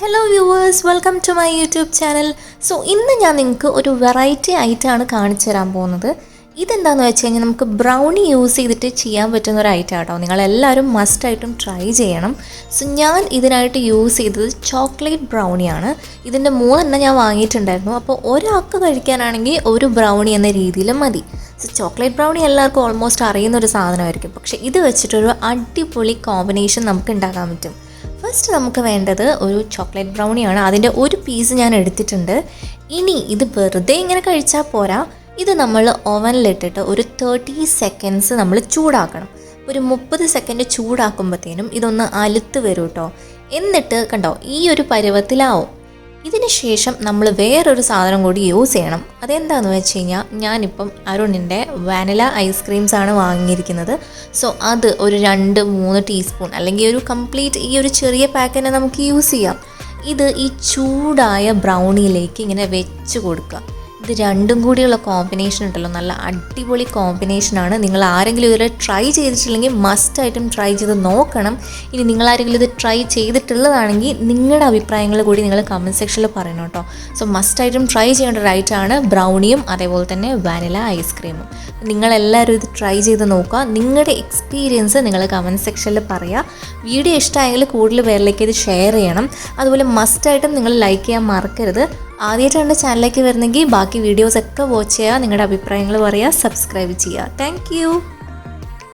Hello viewers welcome to my YouTube channel so ഇന്ന് ഞാൻ നിങ്ങൾക്ക് ഒരു വെറൈറ്റി ആയിട്ടാണ് കാണിച്ചു തരാൻ പോകുന്നത്. ഇതെന്താണെന്ന് വെച്ച് കഴിഞ്ഞാൽ നമുക്ക് ബ്രൗണി യൂസ് ചെയ്തിട്ട് ചെയ്യാൻ പറ്റുന്ന ഒരു ഐറ്റം ആട്ടോ. നിങ്ങളെല്ലാവരും മസ്റ്റായിട്ടും ട്രൈ ചെയ്യണം. സോ ഞാൻ ഇതിനായിട്ട് യൂസ് ചെയ്തത് ചോക്ലേറ്റ് ബ്രൗണിയാണ് ഇതിന്റെ മൂന്നെണ്ണം ഞാൻ വാങ്ങിയിട്ടുണ്ടായിരുന്നു. അപ്പോൾ ഒരാൾക്ക് കഴിക്കാനാണെങ്കിൽ ഒരു ബ്രൗണി എന്ന രീതിയിലും മതി. സോ ചോക്ലേറ്റ് ബ്രൗണി എല്ലാവർക്കും ഓൾമോസ്റ്റ് അറിയുന്ന ഒരു സാധനമായിരിക്കും. പക്ഷേ ഇത് വെച്ചിട്ടൊരു അടിപൊളി കോമ്പിനേഷൻ നമുക്ക് ഉണ്ടാക്കാൻ പറ്റും. ഫസ്റ്റ് നമുക്ക് വേണ്ടത് ഒരു ചോക്ലേറ്റ് ബ്രൗണിയാണ് അതിന്റെ ഒരു പീസ് ഞാൻ എടുത്തിട്ടുണ്ട്. ഇനി ഇത് വെറുതെ ഇങ്ങനെ കഴിച്ചാൽ പോരാ. ഇത് നമ്മൾ ഓവനിലിട്ടിട്ട് ഒരു തേർട്ടി സെക്കൻഡ്സ് നമ്മൾ ചൂടാക്കണം. ഒരു മുപ്പത് സെക്കൻഡ് ചൂടാക്കുമ്പോഴത്തേനും ഇതൊന്ന് അലുത്ത് വരും കേട്ടോ എന്നിട്ട് കണ്ടോ ഈ ഒരു പരുവത്തിലാവും. ഇതിന് ശേഷം നമ്മൾ വേറൊരു സാധനം കൂടി യൂസ് ചെയ്യണം. അതെന്താണെന്ന് വെച്ച് കഴിഞ്ഞാൽ ഞാനിപ്പം അരുണിന്റെ വാനില ഐസ്ക്രീംസ് ആണ് വാങ്ങിയിരിക്കുന്നത്. സോ അത് ഒരു രണ്ട് മൂന്ന് ടീസ്പൂൺ അല്ലെങ്കിൽ ഒരു കംപ്ലീറ്റ് ഈ ഒരു ചെറിയ പാക്ക് തന്നെ നമുക്ക് യൂസ് ചെയ്യാം. ഇത് ഈ ചൂടായ ബ്രൗണിയിലേക്ക് ഇങ്ങനെ വെച്ച് കൊടുക്കുക. ഇത് രണ്ടും കൂടിയുള്ള കോമ്പിനേഷൻ ഉണ്ടല്ലോ. നല്ല അടിപൊളി കോമ്പിനേഷനാണ് നിങ്ങൾ ആരെങ്കിലും ഇതുവരെ ട്രൈ ചെയ്തിട്ടില്ലെങ്കിൽ മസ്റ്റ് ആയിട്ടും ട്രൈ ചെയ്ത് നോക്കണം. ഇനി നിങ്ങൾ ആരെങ്കിലും ഇത് ട്രൈ ചെയ്തിട്ടുള്ളതാണെങ്കിൽ നിങ്ങളുടെ അഭിപ്രായങ്ങൾ കൂടി നിങ്ങൾ കമന്റ് സെക്ഷനിൽ പറയണം കേട്ടോ. സോ മസ്റ്റ് ആയിട്ടും ട്രൈ ചെയ്യേണ്ട ഐറ്റമാണ് ബ്രൗണിയും അതേപോലെ തന്നെ വാനില ഐസ്ക്രീമും നിങ്ങളെല്ലാവരും ഇത് ട്രൈ ചെയ്ത് നോക്കുക. നിങ്ങളുടെ എക്സ്പീരിയൻസ് നിങ്ങൾ കമന്റ് സെക്ഷനിൽ പറയുക വീഡിയോ ഇഷ്ടമായെങ്കിൽ കൂടുതൽ പേരിലേക്ക് ഇത് ഷെയർ ചെയ്യണം. അതുപോലെ മസ്റ്റായിട്ടും നിങ്ങൾ ലൈക്ക് ചെയ്യാൻ മറക്കരുത്. ആദ്യമായിട്ടാണ് ചാനലിലേക്ക് വരുന്നെങ്കിൽ ബാക്കി വീഡിയോസ് ഒക്കെ വാച്ച് ചെയ്യുക നിങ്ങളുടെ അഭിപ്രായങ്ങൾ പറയുക സബ്സ്ക്രൈബ് ചെയ്യുക. താങ്ക്